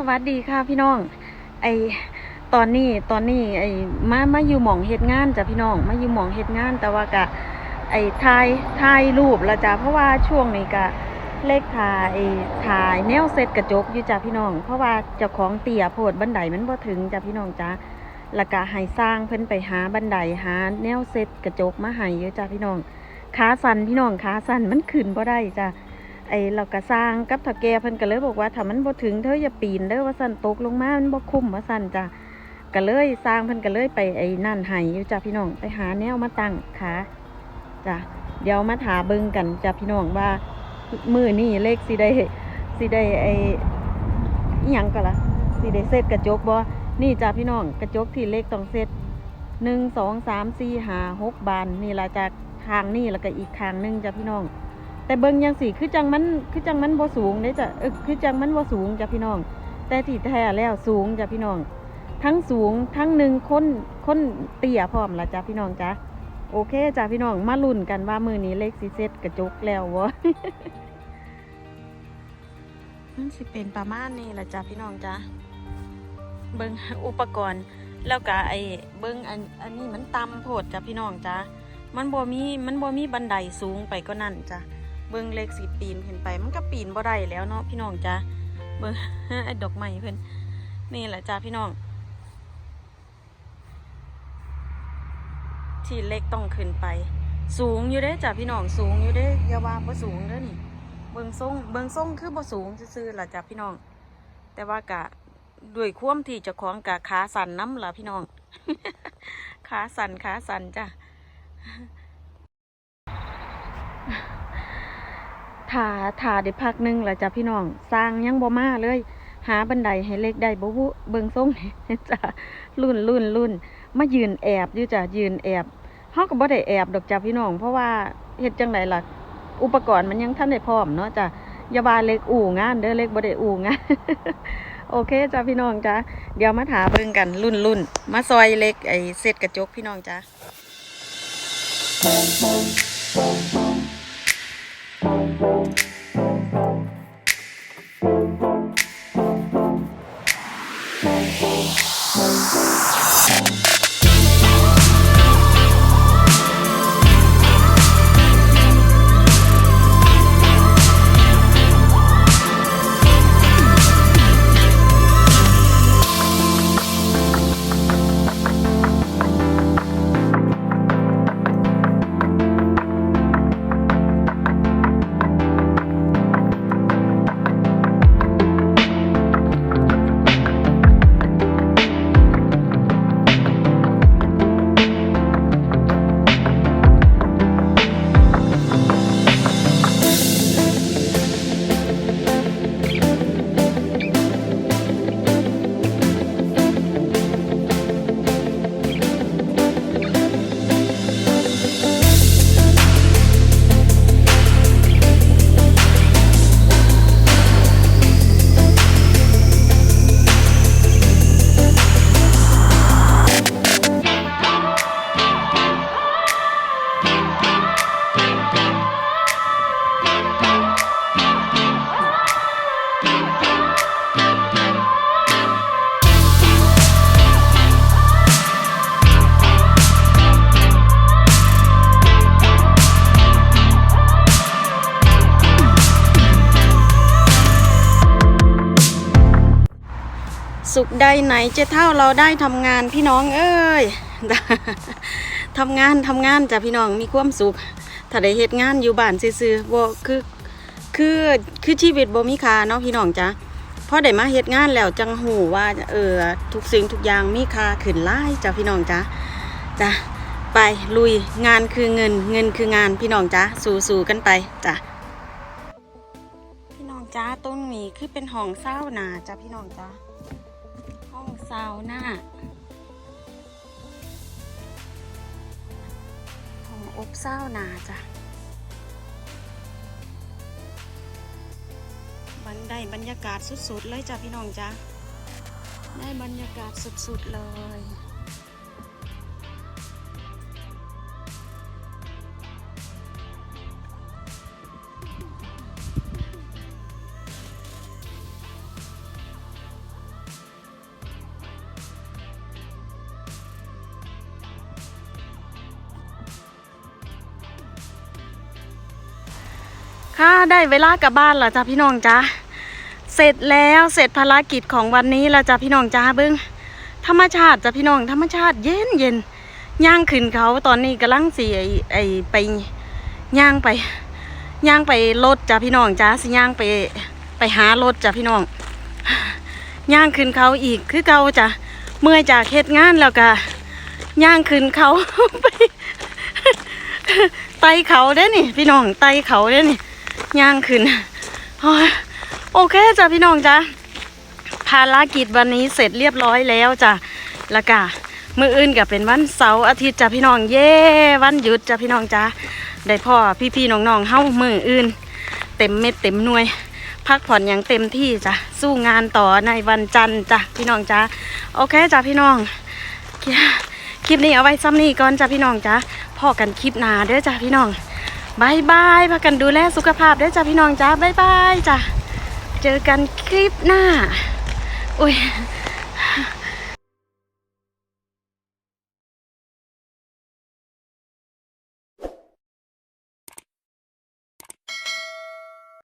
สวัสดีค่ะพี่น้อง ไอตอนนี้ตอนนี้ไอมามาอยู่หมองเฮ็ดงานจ้ะพี่น้องมาอยู่หมองเฮ็ดงาน แต่ว่ากะไอถ่ายถ่ายรูปละจ้ะเพราะว่าช่วงนี้กะเลขถ่ายถ่ายแนวเซตกระจกอยู่จ้ะพี่น้อง เพราะว่าเจ้าของเตี่ยโพดบันไดมันบ่ถึงจ้ะพี่น้องจ้ะล้วก็ให้สร้างเพิ่นไปหาบันไดหาแนวเซตกระจกมาให้อยู่จ้ะพี่น้องขาสั่นพี่น้องขาสั่นมันขึ้นบ่ได้จ้ะ ไอ้เราก็สร้างกับถักแกเพิ่นก็เลยบอกว่าถ้ามันบ่ถึงเธออย่าปีนเด้อว่าสั่นตกลงมามันบ่คุ้มว่าสั่นจ้ะก็เลยสร้างเพิ่นก็เลยไปไอ้นั่นให้อยู่จ้ะพี่น้องไปหาแนวมาตั้งขาจ้ะเดี๋ยวมาถาเบิ่งกันจ้ะพี่น้องว่ามือนี่เลขสิได้สิได้ไอ้อิหยังก็ล่ะสิได้เซตกระจกบ่นี่จ้ะพี่น้องกระจกที่เลขต้องเซตหนึ่งสองสามสี่ห้าหกบานนี่ละจากทางนี่แล้วก็อีกทางหนึงจ้ะพี่น้อง แต่เบิงยังสิคือจังมันคือจังมันบ่สูงเด้จ้ะเออคือจังมันบ่สูงจ้ะพี่น้อง แต่ที่แท้แล้วสูงจ้ะพี่น้อง ทั้งสูงทั้งหนึ่งค้นค้นเตี้ยพร้อมละจ้ะพี่น้องจ้ะโอเคจ้ะพี่น้องมาลุ้นกันว่ามือนี้เลขสิเซตกระจกแล้ววะมันสิเป็นประมาณนี้ละจ้ะพี่น้องจ้ะเบิงอุปกรณ์แล้วก็ไอ้เบิงอันอันนี้มันต่ำโพดจ้ะพี่น้องจ้ะมันบ่มีมันบ่มีบันไดสูงไปก็นั่นจ้ะ เบิ่งเล็กสิปีนขึ้นไป มันก็ปีนบ่ได้แล้วเนาะพี่น้องจ้าเบิ่งไอ้ดอกไม้เพิ่นนี่แหละจ้าพี่น้องที่เล็กต้องขึ้นไป สูงอยู่เด้จ้าพี่น้องสูงอยู่เด้อย่าว่าบ่สูงเด้อนี่เบิ่งทรงเบิ่งทรงคือบ่สูงซื่อๆล่ะจ้าพี่น้อง แต่ว่ากะด้วยควมที่เจ้าของกะขาสั่นน้ำล่ะพี่น้องขาสั่นขาสั่นจ้ะ ถ่าถ่าได้พักหนึงแล้วจ้ะพี่น้อง สร้างยังบ่มาเลย หาบันไดให้เล็กได้บ่วุเบิ่งทรงจ้ะรุ่นรุ่นรุ่นมายืนแอบอยู่จ้ะยืนแอบเฮาก็บ่ได้แอบดอกจ้ะพี่น้อง เพราะว่าเฮ็ดจังไดล่ะ อุปกรณ์มันยังทันได้พร้อมเนาะจ้ะอย่าว่าเล็กอู่งานเด้อเล็กบ่ได้อู่งานโอเคจ้ะพี่น้องจ้ะเดี๋ยวมาถาเบิ่งกันรุ่นรุ่นมาซอยเล็กไอ้เศษกระจกพี่น้องจ้ะ Show. สุขใดไหนจะเท่าเราได้ทำงานพี่น้องเอ้ยทำงานทำงานจ้ะพี่น้องมีความสุข ถ้าได้เฮ็ดงานอยู่บ้านซื่อๆบ่คือคือคือชีวิตบ่มีค่าเนาะพี่น้องจ้ะพอได้มาเฮ็ดงานแล้วจังหูว่าเออทุกสิ่งทุกอย่างมีค่าขึ้นหลายจ้ะพี่น้องจ้ะจ้ะไปลุยงานคือเงินเงินคืองานพี่น้องจ้ะสู้ๆกันไปจ้ะพี่น้องจ้าต้นนี้คือเป็นห้องเศร้านาจ้ะพี่น้องจ้า ซาวน่าห้องอบซาวนาจ้ะ บันได้บรรยากาศสุดๆเลยจ้ะพี่น้องจ้ะ ได้บรรยากาศสุดๆเลย ค่ะได้เวลากลับบ้านแล้วจ้ะพี่น้องจ้าเสร็จแล้วเสร็จภารกิจของวันนี้แล้วจ้ะพี่น้องจ้าเบิ้งธรรมชาติจ้ะพี่น้องธรรมชาติเย็นเย็นย่างขึ้นเขาตอนนี้กำลังสีไอไอไปย่างไปย่างไปรถจ้ะพี่น้องจ้าสิย่างไปไปหารถจ้ะพี่น้องย่างขึ้นเขาอีกคือเก่าจ้ะเมื่อจากเฮ็ดงานแล้วก็ย่างขึ้นเขาไปไตเขาเด้นี่ พี่น้องไตเขาเด้นี่ ย่างขึ้นโอเคจ้ะพี่น้องจ้ะภารกิจวันนี้เสร็จเรียบร้อยแล้วจ้ะล้วก็มืออื่นก็เป็นวันเสาร์อาทิตย์จ้ะพี่น้องเย่วันหยุดจ้ะพี่น้องจ้ะได้พ่อพี่ๆน้องๆเฮ้ามืออื่น เต็มเม็ดเต็มหน่วย พักผ่อนอย่างเต็มที่จ้ะสู้งานต่อในวันจันทร์จ้ะพี่น้องจ้ะโอเคจ้ะพี่น้องคลิปนี้เอาไว้ซ้ำนี้ก่อนจ้ะพี่น้องจ้ะพอกันคลิปหน้าเด้อจ้ะพี่น้อง บายบายพากันดูแลสุขภาพด้อจ้ะพี่น้องจ้าบายบายจ้ะเจอกันคลิปหน้า อุ้ย